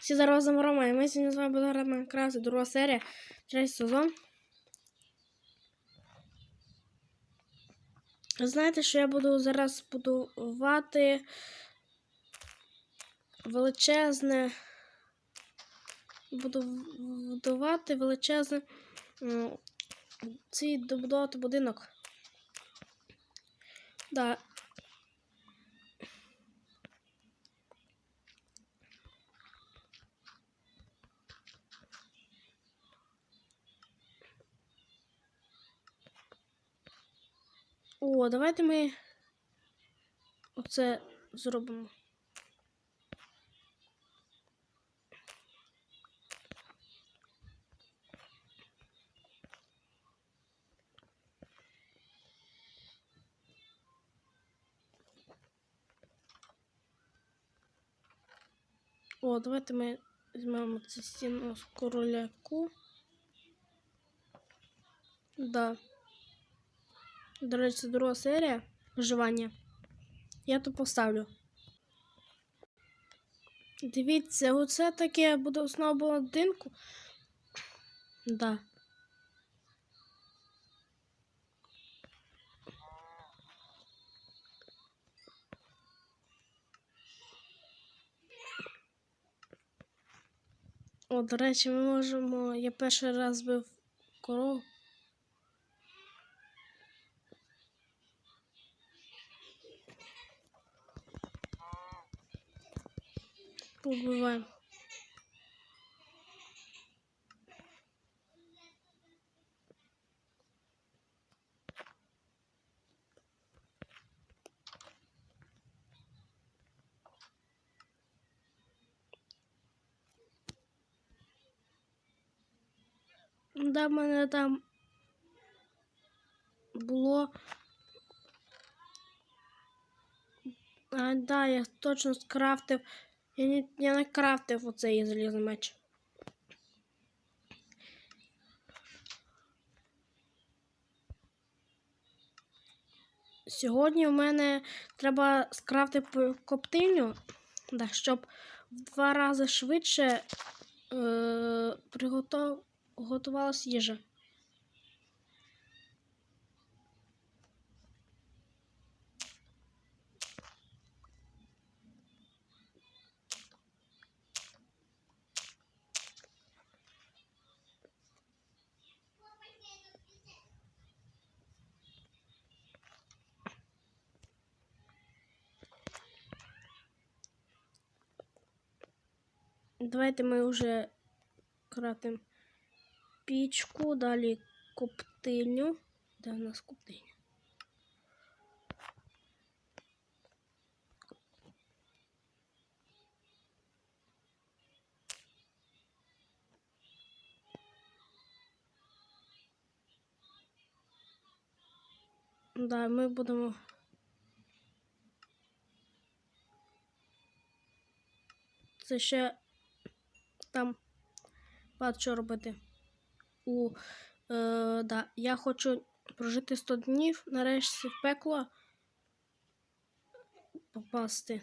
Всі зараз Рома, і ми сьогодні з вами будемо грати Майнкрафт, друга серія, третій сезон. Знаєте, що я буду зараз будувати величезне. Буду будувати величезне цей добудовувати будинок. Да. О, давайте ми оце зробимо. О, давайте ми візьмемо цю стіну з короляку. Да. До речі, це друга серія виживання. Я тут поставлю. Дивіться, оце таке буде основа будинку. Да. О, до речі, ми можемо. Я перший раз бив корову. Побиваємо. Да, мене там було. А, да, я точно скрафтив. Я не, я не крафтив оцей залізний меч. Сьогодні в мене треба скрафтити коптильню, да, щоб в два рази швидше е, приготов... готувалась їжа. Давайте ми вже кратимо пічку, далі коптильню. Де у нас коптильня? Да, ми будемо. Це ще там багато що робити. У, е, да, я хочу прожити 100 днів, нарешті в пекло попасти.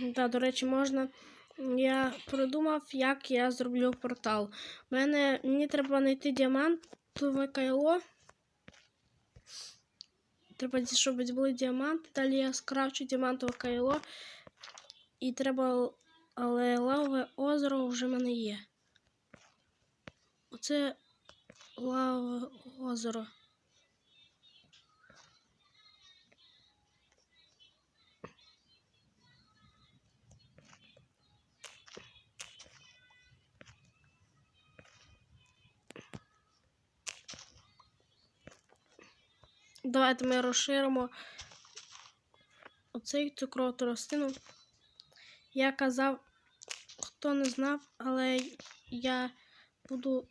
Да, до речі, можна. Я придумав, як я зроблю портал. Мене, мені треба знайти діамантове кайло. Треба, щоб були діаманти. Далі я скрафчу діамантове кайло. І треба. Але лавове озеро вже в мене є. Оце лавове озеро. Давайте ми розширимо оцей цукрову тростину. Я казав, хто не знав, але я буду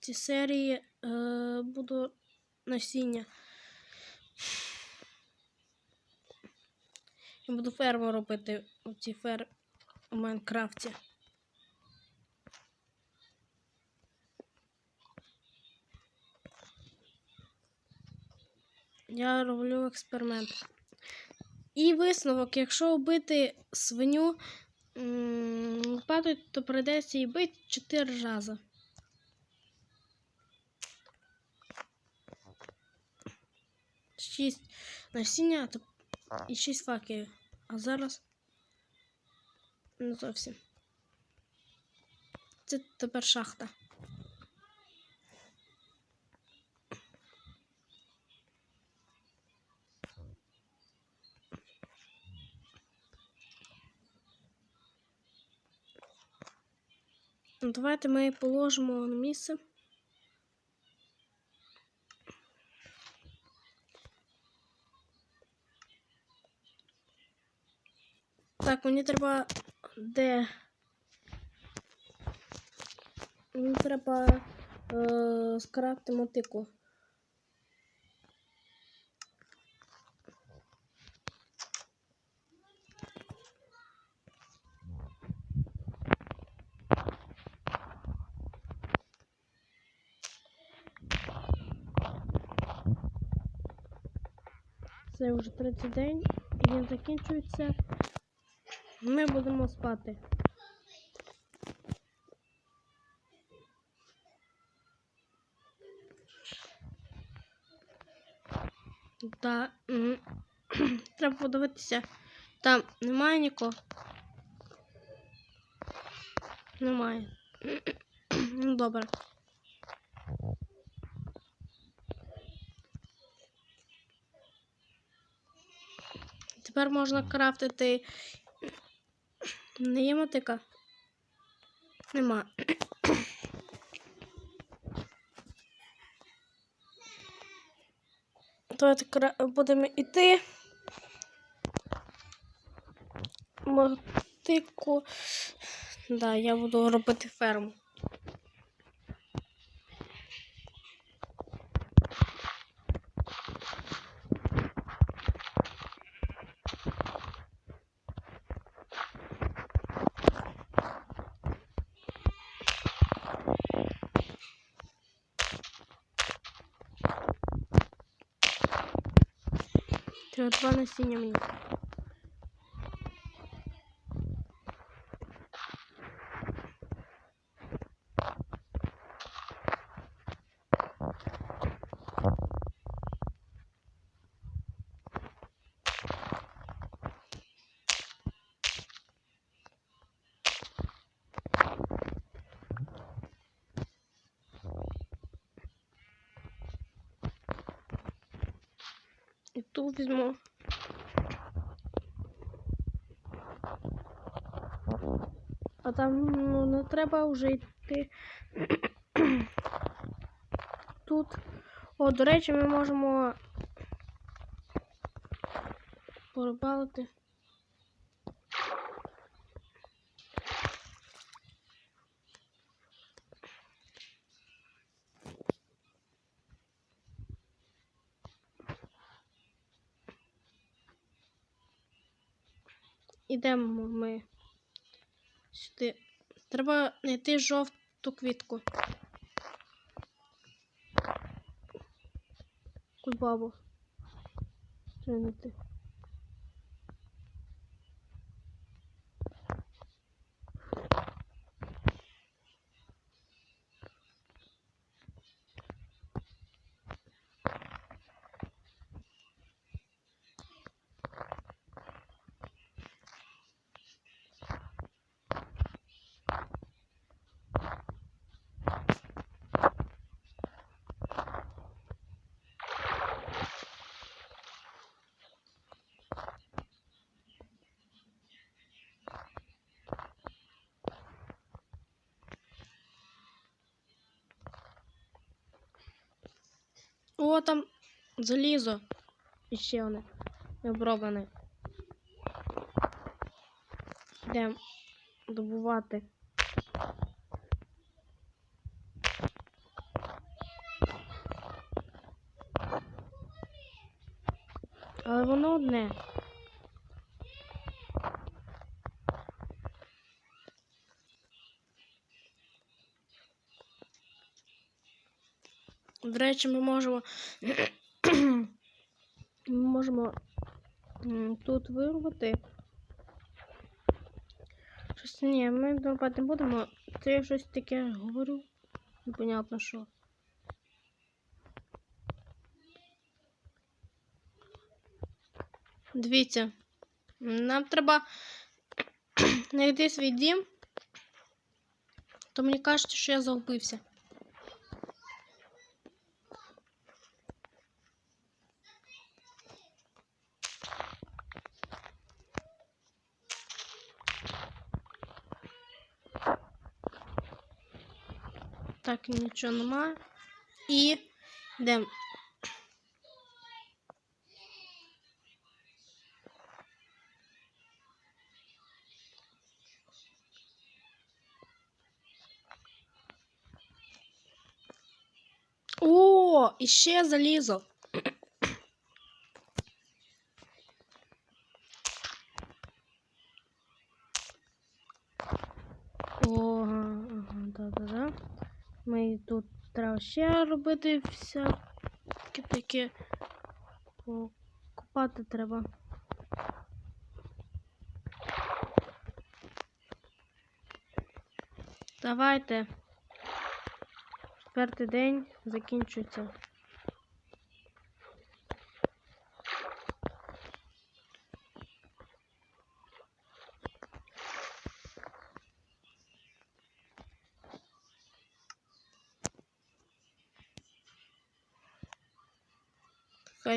в цій серії е, буду насіння. Я буду ферму робити у цій фер у Майнкрафті. Я роблю експеримент. І висновок, якщо вбити свиню лопатою, то прийдеться її бити 4 рази. Шість насіння та- і шість факелів. А зараз не зовсім. Це тепер шахта. Давайте ми положимо на місце. Так, мені треба де. Мені треба е, скрафти мотику. Це вже третій день, і він закінчується. Ми будемо спати. Та треба подивитися. Там немає нікого. Немає. Ну, добре. Тепер можна крафтити. Не є мотика? Нема. Давайте кра- будемо йти. Мотику. Да, я буду робити ферму. Треба два насіння мені. І ту візьму. А там ну, не треба вже йти. Тут. О, до речі, ми можемо порибалити. Ідемо ми сюди. Треба знайти жовту квітку. Кульбабу. Треба знайти. О, там залізо. І ще вони. Не оброблене. Йдемо добувати. Але воно одне. До речі, ми можемо можемо тут вирвати. Щось ні, ми добувати не будемо. Це я щось таке говорю. Непонятно що. Дивіться, нам треба знайти свій дім. То мені кажуть, що я загубився. Так, нічого немає. І йдемо. О, і ще залізо. О. Ми тут треба ще робити всякі такі. О, купати треба. Давайте. Четвертий день закінчується.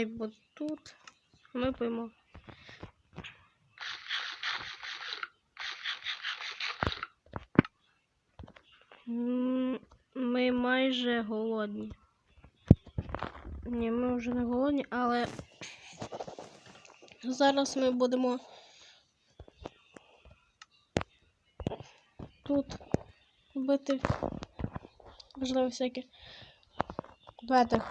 Буде тут. Ми поїмо. Ми майже голодні. Ні, ми вже не голодні, але зараз ми будемо тут робити можливо всякі. Давайте.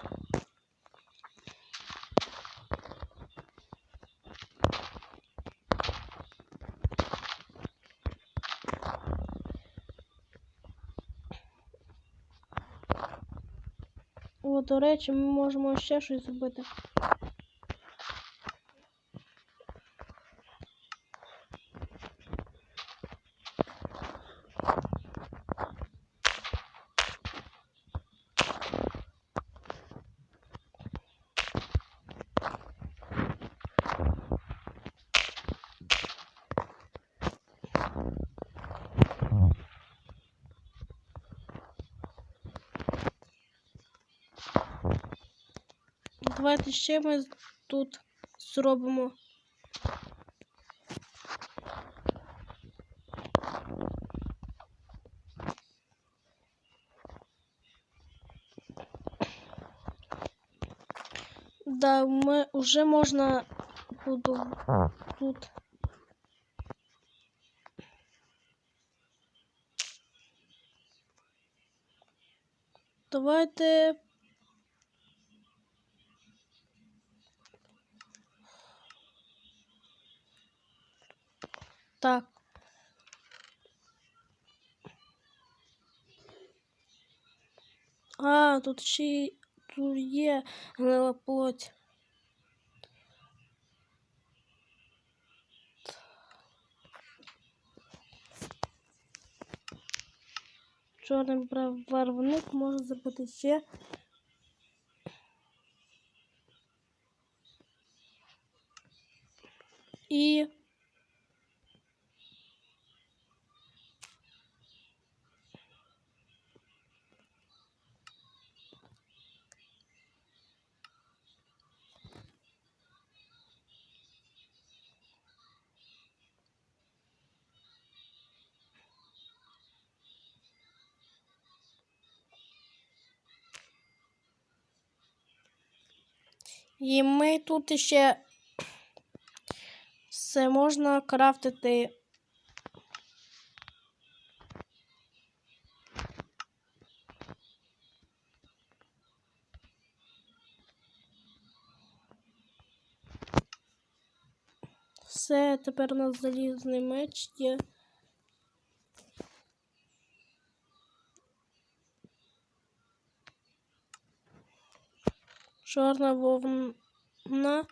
О, до речі, ми можемо ще щось зробити. Давайте ще ми тут зробимо. Да, ми вже можна буду тут. Давайте Так. А, тут ще й- тут є гнила плоть. Чорний барвник може зробити ще. І І ми тут ще все можна крафтити. Все, тепер у нас залізний меч є. Чорна вовна.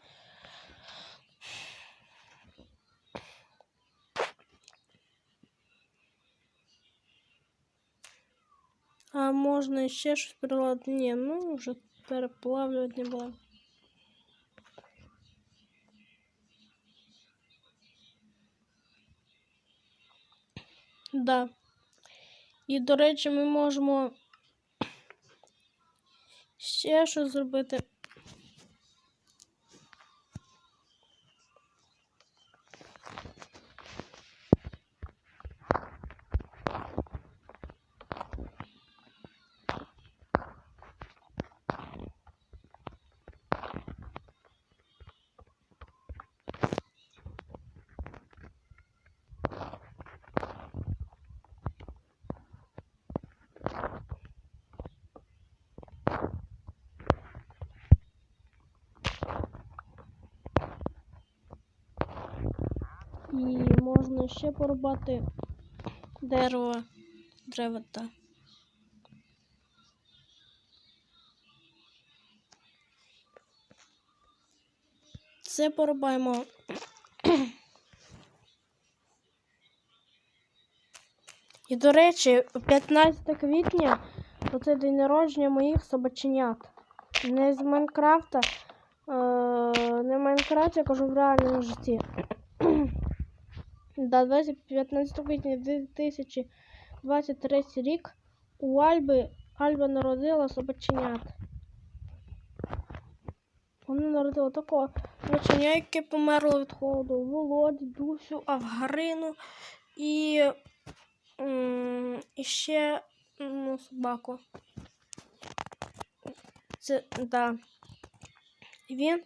А можна ще щось переплавити? Ні, ну уже переплавливать не было. Да. И, до речі, ми можемо ще що зробити. І можна ще порубати дерево, дерева та. Це порубаємо. І, до речі, 15 квітня оце день народження моїх собаченят. Не з Майнкрафта. Е, не в Майнкрафті, я кажу в реальному житті. 20 15 квітня 2023 рік у Альби Альба народила собаченят. Вона народила такого собаченя, яке померло від холоду. Володі, Дусю, Авгарину і, і ще ну, собаку. Це, да. Він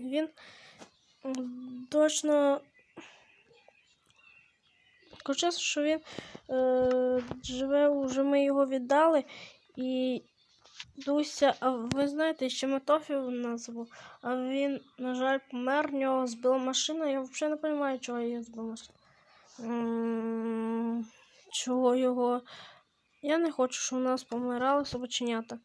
він точно Хоча, що він е, живе, вже ми його віддали. І Дуся, а ви знаєте, ще Матофів назву, а він, на жаль, помер, в нього збила машина. Я взагалі не розумію, чого її збила машина. Чого його. Я не хочу, щоб у нас помирали собаченята.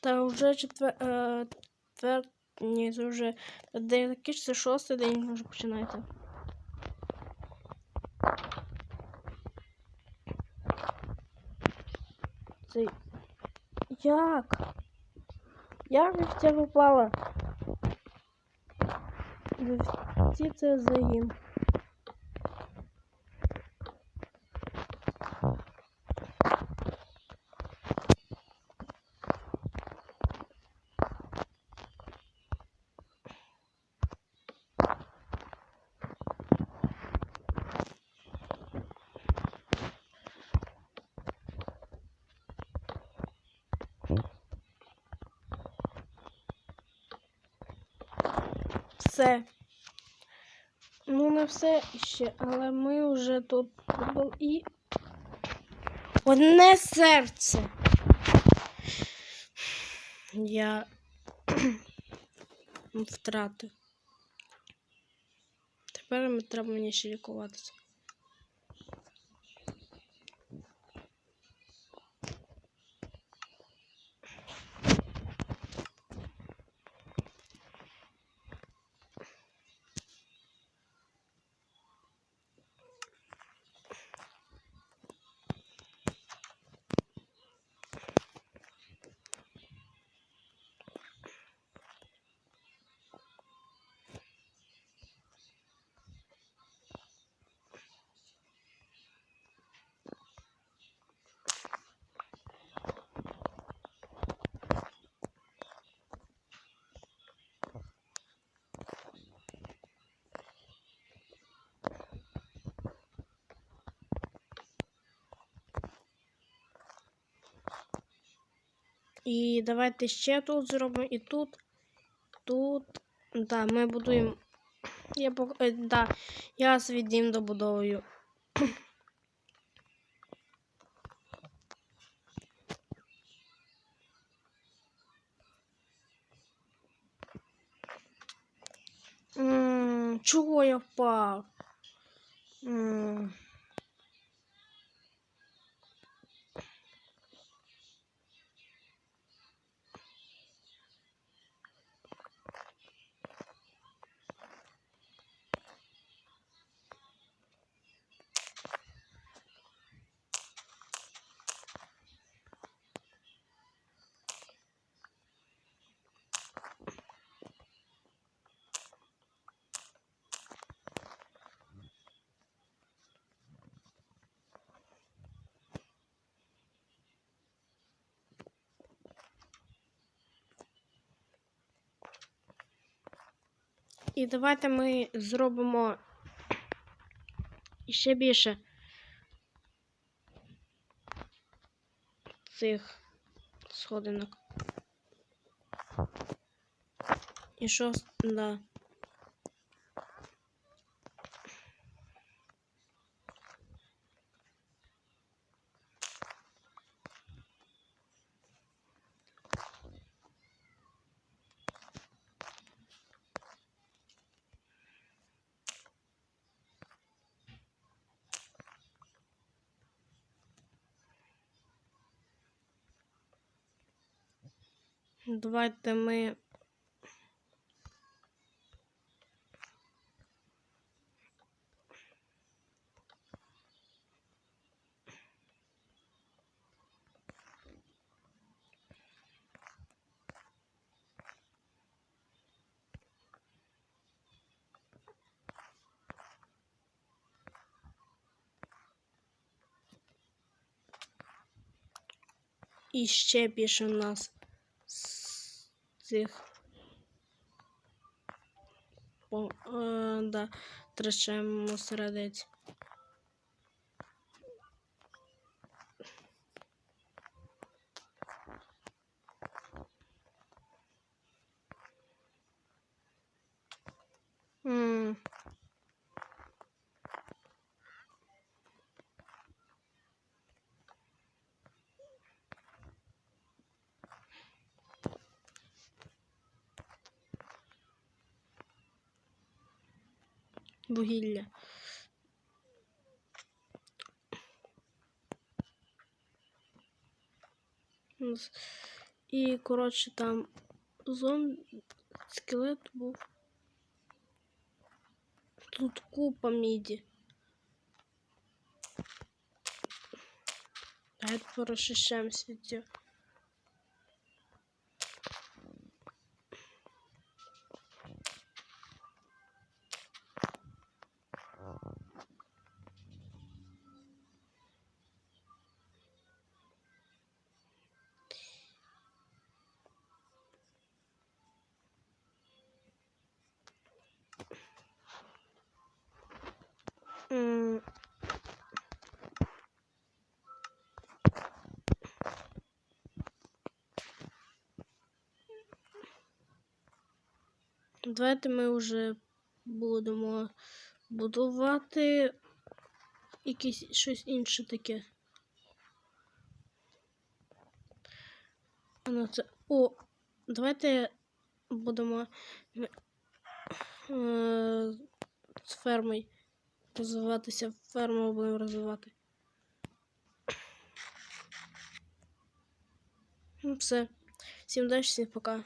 Та вже четвер... е, твер... Ні, це вже день це шостий день вже починається. Це... Як? Як в це попало? Ці це загін. Все. Ну, не все ще, але ми вже тут і. Одне серце. Я втратив. Тепер ми треба мені ще лікуватися. І давайте ще тут зробимо і тут. Тут. Да, ми будуємо. Я пок... е, да, я свій дім добудовую. Чого я впав? І давайте ми зробимо ще більше цих сходинок. І що? Да. Давайте ми. І ще більше у нас цих по, е, да, втрачаємо середець. Вугілля. І, коротше, там зомбі скелет був. Тут купа міді. Давайте порозчищаємо свіття. М. Давайте ми вже будемо будувати якесь щось інше таке. Ну, це... О, давайте будемо е, з фермою розвиватися. Ферму будемо розвивати. Ну, все. Всім удачі, всім пока.